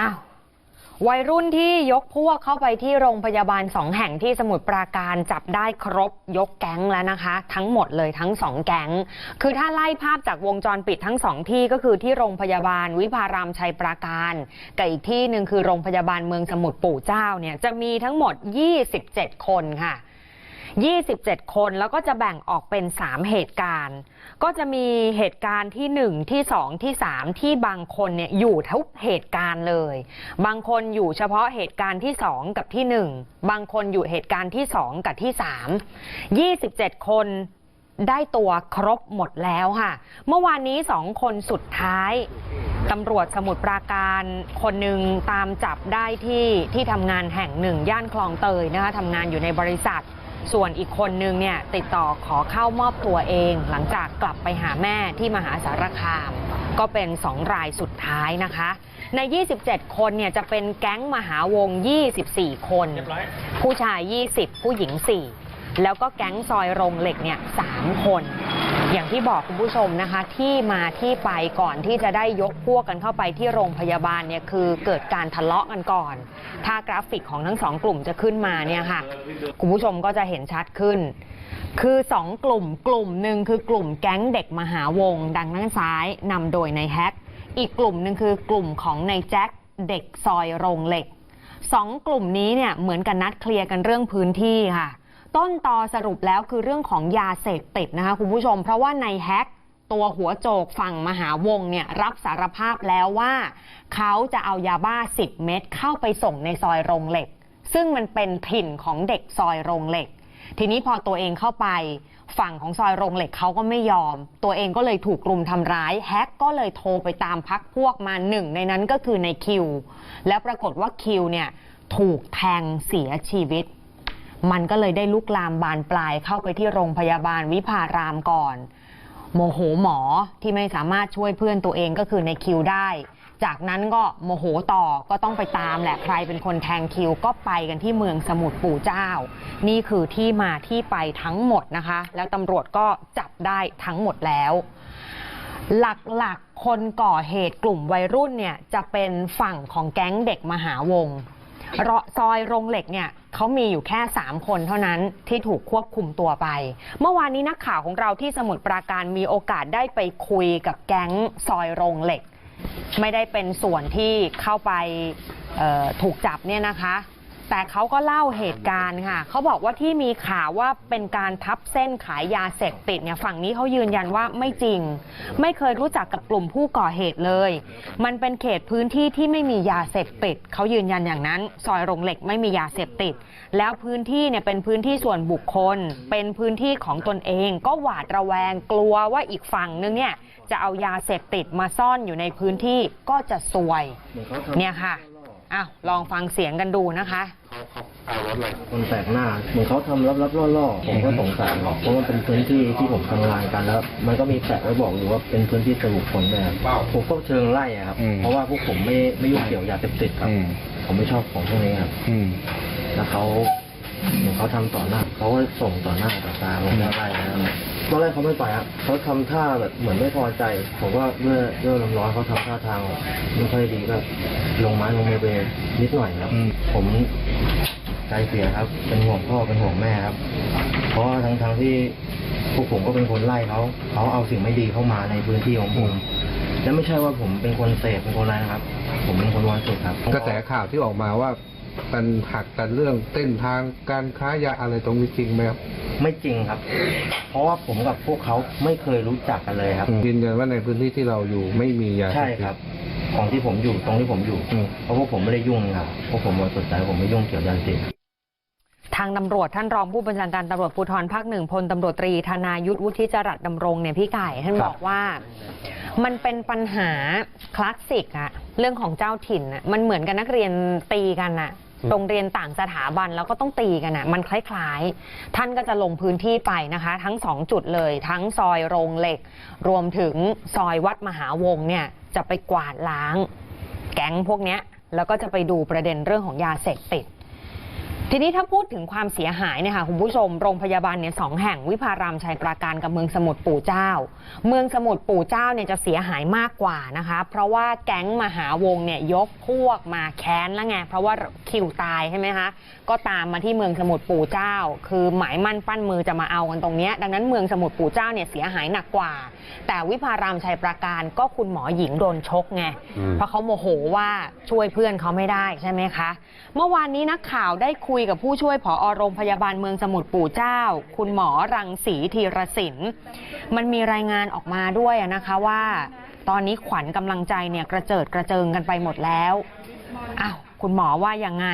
อ้าววัยรุ่นที่ยกพวกเข้าไปที่โรงพยาบาลสองแห่งที่สมุทรปราการจับได้ครบยกแก๊งแล้วนะคะ ทั้งหมดเลยทั้งสองแก๊ง คือถ้าไล่ภาพจากวงจรปิดทั้งสองที่ก็คือที่โรงพยาบาลวิภารามชัยปราการกับอีกที่หนึ่งคือโรงพยาบาลเมืองสมุทรปู่เจ้าเนี่ยจะมีทั้งหมด 27 คนค่ะ 27 คนแล้วก็จะแบ่งออกเป็น 3 เหตุการณ์ ก็จะมีเหตุการณ์ที่ 1 ที่ 2 ที่ 3 ที่บางคนเนี่ยอยู่ทุกเหตุการณ์เลย บางคนอยู่เฉพาะเหตุการณ์ที่ 2 กับที่ 1 บางคนอยู่เหตุการณ์ที่ 2 กับที่ 3 27 คนได้ตัวครบหมดแล้วค่ะ เมื่อวานนี้2คนสุดท้ายตำรวจสมุทรปราการคนหนึ่งตามจับได้ที่ที่ทำงานแห่งหนึ่ง ย่านคลองเตยนะคะทำงานอยู่ในบริษัท ส่วนอีกคนนึงเนี่ยติดต่อขอเข้ามอบตัวเอง หลังจากกลับไปหาแม่ที่มหาสารคาม ก็เป็น 2 รายสุดท้ายนะคะ ใน 27 คนเนี่ยจะเป็นแก๊งมหาวง 24 คน ผู้ชาย 20 ผู้หญิง 4 แล้วก็แก๊งซอยโรงเหล็กเนี่ย 3 คน อย่างที่บอกคุณผู้ชมนะคะที่มาที่ไปก่อนที่จะได้ยกพวกกันเข้าไปที่โรงพยาบาลเนี่ยคือเกิดการทะเลาะกันก่อน ถ้ากราฟิกของทั้งสองกลุ่มจะขึ้นมาเนี่ยค่ะคุณผู้ชมก็จะเห็นชัดขึ้น คือสองกลุ่มกลุ่มหนึ่งคือกลุ่มแก๊งเด็กมหาวง ดังด้านซ้ายนำโดยนายแฮกอีกกลุ่มหนึ่งคือกลุ่มของนายแจ็คเด็กซอยโรงเหล็กสองกลุ่มนี้เนี่ยเหมือนกันนัดเคลียร์กันเรื่องพื้นที่ค่ะ ต้นตอสรุปแล้วคือเรื่องของยาเสพติดนะคะคุณผู้ชม เพราะว่าในแฮกตัวหัวโจกฝั่งมหาวงเนี่ยรับสารภาพแล้วว่า เขาจะเอายาบ้า 10 เม็ดเข้าไปส่งในซอยโรงเหล็ก ซึ่งมันเป็นถิ่นของเด็กซอยโรงเหล็ก ทีนี้พอตัวเองเข้าไป ฝั่งของซอยโรงเหล็กเขาก็ไม่ยอม ตัวเองก็เลยถูกรุมทำร้ายแฮกก็เลยโทรไปตามพักพวกมาหนึ่งในนั้นก็คือในคิว แล้วปรากฏว่าคิวเนี่ยถูกแทงเสียชีวิต มันก็เลยได้ลุกลามบานปลายเข้าไปที่โรงพยาบาลวิภารามก่อน โมโหหมอที่ไม่สามารถช่วยเพื่อนตัวเองก็คือในคิวได้ จากนั้นก็โมโหต่อก็ต้องไปตามแหละใครเป็นคนแทงคิวก็ไปกันที่เมืองสมุทรปู่เจ้า นี่คือที่มาที่ไปทั้งหมดนะคะ แล้วตำรวจก็จับได้ทั้งหมดแล้ว หลักๆคนก่อเหตุกลุ่มวัยรุ่นเนี่ยจะเป็นฝั่งของแก๊งเด็กมหาวง ซอยโรงเหล็กเนี่ยเขามีอยู่แค่ 3 คนเท่านั้นที่ถูกควบคุมตัวไป เมื่อวานนี้นักข่าวของเราที่สมุทรปราการมีโอกาสได้ไปคุยกับแก๊งซอยโรงเหล็ก ไม่ได้เป็นส่วนที่เข้าไปถูกจับเนี่ยนะคะ แต่เขาก็เล่าเหตุการณ์ค่ะ เขาบอกว่าที่มีข่าวว่าเป็นการทับเส้นขายยาเสพติดเนี่ยฝั่งนี้เขายืนยันว่าไม่จริง ไม่เคยรู้จักกับกลุ่มผู้ก่อเหตุเลย มันเป็นเขตพื้นที่ที่ไม่มียาเสพติดเขายืนยันอย่างนั้น ซอยโรงเหล็กไม่มียาเสพติด แล้วพื้นที่เนี่ยเป็นพื้นที่ส่วนบุคคล เป็นพื้นที่ของตนเอง ก็หวาดระแวงกลัวว่าอีกฝั่งนึงเนี่ยจะเอายาเสพติดมาซ่อนอยู่ในพื้นที่ก็จะซวยเนี่ยค่ะ อ้าวลองฟังเสียงกันดูนะคะคนแปลกหน้าเหมือนเขาทำลับๆล่อๆผมก็สงสารหรอกเพราะมันเป็นพื้นที่ที่ผมทำงานกันแล้ว มันก็มีแปะไว้บอกอยู่ว่าเป็นพื้นที่ส่วนบุคคลด้วยครับผมก็เชิงไล่อะครับอืมเพราะว่าพวกผมไม่ไม่ยุ่งเกี่ยวยาเสพติดครับอืมผมไม่ชอบของพวกนี้ครับอืมแล้วเขาเหมือนเขาทำต่อหน้าเขาก็ส่งต่อหน้าต่อตาผมก็ไล่แล้ว ตอนแรกเขาไม่ไปครับเขาทำท่าแบบเหมือนไม่พอใจผมว่าเมื่อเรื่องน้ำร้อนเขาทำท่าทางไม่ค่อยดีก็ลงไม้ลงมือไปนิดหน่อยครับอืมผมใจเสียครับ เป็นห่วงพ่อเป็นห่วงแม่ครับ เพราะว่าทั้งทงๆที่พวกผมก็เป็นคนไล่เขาเขาเอาสิ่งไม่ดีเข้ามาในพื้นที่ของผมและไม่ใช่ว่าผมเป็นคนเสพเป็นคนอะไรนะครับ ผมเป็นคนวางสุดครับกระแสข่าวที่ออกมาว่ามันหักกันเรื่องเต้นทางการค้ายาอะไรตรงนี้จริงไหมครับ ไม่จริงครับเพราะว่าผมกับพวกเขาไม่เคยรู้จักกันเลยครับยืนยันว่าในพื้นที่ที่เราอยู่ไม่มียาเสพใช่ติดครับของที่ผมอยู่ตรงที่ผมอยู่อืมเพราะพวกผมไม่ได้ยุ่งครับพวกผมบริสุทธิ์ใจผมไม่ยุ่งเกี่ยวกับยาเสพติดทางตำรวจท่านรองผู้บัญชาการตำรวจภูธรภาคหนึ่งพลตำรวจตรีธนายุทธวุฒิจรัสดำรงเนี่ยพี่ไก่ท่านครับบอกว่ามันเป็นปัญหาคลาสสิกอะเรื่องของเจ้าถิ่นอะมันเหมือนกับนักเรียนตีกันอะ โรงเรียนต่างสถาบันแล้วก็ต้องตีกันอะมันคล้ายๆ ท่านก็จะลงพื้นที่ไปนะคะ ทั้งสองจุดเลย ทั้งซอยโรงเหล็ก รวมถึงซอยวัดมหาวงเนี่ยจะไปกวาดล้าง แก๊งพวกเนี้ยแล้วก็จะไปดูประเด็นเรื่องของยาเสพติด ทีนี้ถ้าพูดถึงความเสียหายเนี่ยค่ะคุณผู้ชมโรงพยาบาลเนี่ยสองแห่งวิพารามชัยปราการกับเมืองสมุทรปู่เจ้า เมืองสมุทรปู่เจ้าเนี่ยจะเสียหายมากกว่านะคะ เพราะว่าแก๊งมหาวงเนี่ยยกพวกมาแค้นแล้วไงเพราะว่าคิวตายใช่ไหมคะก็ตามมาที่เมืองสมุทรปู่เจ้า คือหมายมั่นปั้นมือจะมาเอากันตรงเนี้ยดังนั้นเมืองสมุทรปู่เจ้าเนี่ยเสียหายหนักกว่า แต่วิพารามชัยปราการก็คุณหมอหญิงโดนชกไงอืมเพราะเขาโมโหว่าช่วยเพื่อนเขาไม่ได้ใช่ไหมคะ เมื่อวานนี้นักข่าวได้คุยกับผู้ช่วยผอโรงพยาบาลเมืองสมุทรปู่เจ้า คุณหมอรังสีธีรศิลป์มันมีรายงานออกมาด้วยนะคะว่า ตอนนี้ขวัญกำลังใจเนี่ยกระเจิดกระเจิงกันไปหมดแล้วอ้าวคุณหมอว่ายังไง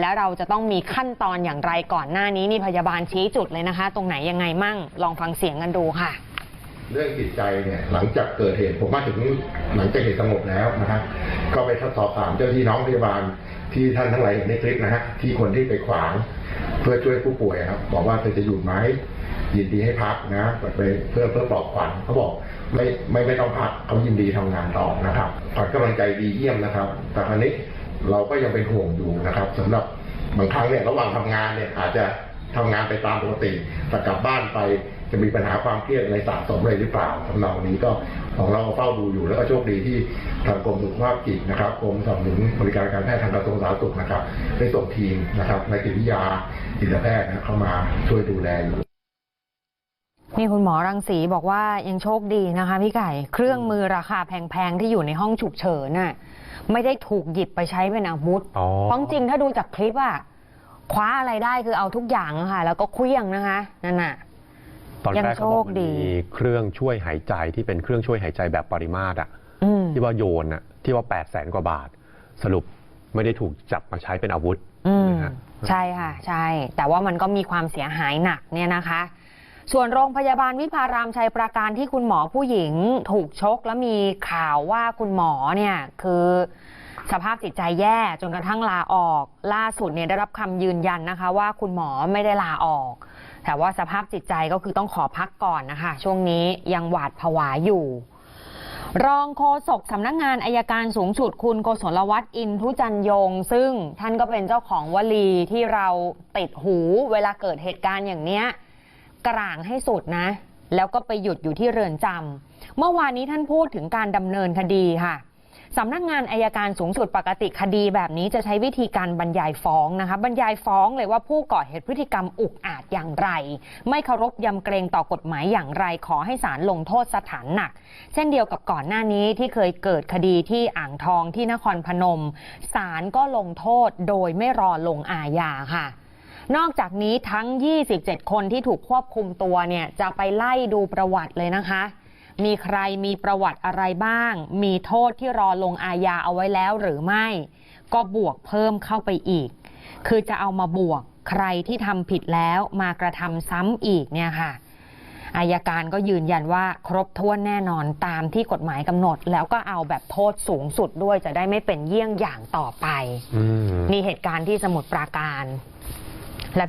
แล้วเราจะต้องมีขั้นตอนอย่างไรก่อนหน้านี้นี่พยาบาลชี้จุดเลยนะคะ ตรงไหนยังไงมั่ง ลองฟังเสียงกันดูค่ะ เรื่องจิตใจเนี่ยหลังจากเกิดเหตุผมมาถึงหลังจากเหตุสงบแล้วนะฮะก็ไปทดสอบถามเจ้าที่น้องพยาบาลที่ท่านทั้งหลายเห็นในคลิปนะฮะที่คนที่ไปขวาง เพื่อช่วยผู้ป่วยครับบอกว่าเธอจะอยู่ไหมยินดีให้พักนะไปเพื่อเพื่อปลอบขวัญเขาบอกไม่ไม่ไม่ต้องพักเขายินดีทำงานต่อนะครับขวัญกำลังใจดีเยี่ยมนะครับ แต่ครั้นี้เราก็ยังเป็นห่วงอยู่นะครับสำหรับบางครั้งเนี่ยระหว่างทำงานเนี่ยอาจจะทำงานไปตามปกติแต่กลับบ้านไป จะมีปัญหาความเครียดอะไรสะสมอะไรหรือเปล่าทำนองนี้ก็ของเราเฝ้าดูอยู่แล้วก็โชคดีที่ทางกรมสุขภาพจิตนะครับกรมสนับสนุนบริการการแพทย์ทางกระทรวงสาธารณสุขนะครับได้ส่งทีมนะครับนักจิตวิทยาจิตแพทย์นะเข้ามาช่วยดูแลอยู่นี่คุณหมอรังสีบอกว่ายังโชคดีนะคะพี่ไก่ เครื่องมือราคาแพงๆที่อยู่ในห้องฉุกเฉินน่ะไม่ได้ถูกหยิบไปใช้เป็นอาวุธอ๋อเพราะจริงๆถ้าดูจากคลิปอะคว้าอะไรได้คือเอาทุกอย่างอะค่ะ แล้วก็เคลี้ยงนะคะนั่นน่ะ ตอนแรกเขาบอกมันยังโชคดีมีเครื่องช่วยหายใจที่เป็นเครื่องช่วยหายใจแบบปริมาตรอะอืมที่ว่าโยนอะที่ว่า8ปดแสนกว่าบาท สรุปไม่ได้ถูกจับมาใช้เป็นอาวุธอืมนะฮะใช่ค่ะ ใช่ แต่ว่ามันก็มีความเสียหายหนักเนี่ยนะคะ ส่วนโรงพยาบาลวิพารามชัยปราการที่คุณหมอผู้หญิง ถูกชกแล้วมีข่าวว่าคุณหมอเนี่ยคือ สภาพจิตใจแย่จนกระทั่งลาออก ล่าสุดเนี่ยได้รับคำยืนยันนะคะ ว่าคุณหมอไม่ได้ลาออก แต่ว่าสภาพจิตใจก็คือต้องขอพักก่อนนะคะ ช่วงนี้ยังหวาดผวาอยู่ รองโฆษกสำนักงานอายการสูงสุดคุณโกศลวัฒน์อินทุจันยง ซึ่งท่านก็เป็นเจ้าของวลีที่เราติดหูเวลาเกิดเหตุการณ์อย่างเนี้ยกลางให้สุดนะ แล้วก็ไปหยุดอยู่ที่เรือนจำเมื่อวานนี้ท่านพูดถึงการดำเนินคดีค่ะ สำนักงานอายการสูงสุดปกติคดีแบบนี้จะใช้วิธีการบรรยายฟ้องนะคะ บรรยายฟ้องเลยว่าผู้ก่อเหตุพฤติกรรมอุกอาจอย่างไร ไม่เคารพยำเกรงต่อกฎหมายอย่างไร ขอให้ศาลลงโทษสถานหนัก เช่นเดียวกับก่อนหน้านี้ที่เคยเกิดคดีที่อ่างทองที่นครพนมศาลก็ลงโทษโดยไม่รอลงอาญาค่ะนอกจากนี้ทั้ง 27 คนที่ถูกควบคุมตัวเนี่ย จะไปไล่ดูประวัติเลยนะคะ มีใครมีประวัติอะไรบ้าง มีโทษที่รอลงอาญาเอาไว้แล้วหรือไม่ ก็บวกเพิ่มเข้าไปอีก คือจะเอามาบวกใครที่ทำผิดแล้วมากระทำซ้ำอีกเนี่ยค่ะอายการก็ยืนยันว่าครบถ้วนแน่นอนตามที่กฎหมายกำหนด แล้วก็เอาแบบโทษสูงสุดด้วยจะได้ไม่เป็นเยี่ยงอย่างต่อไปอืมนี่เหตุการณ์ที่สมุทรปราการ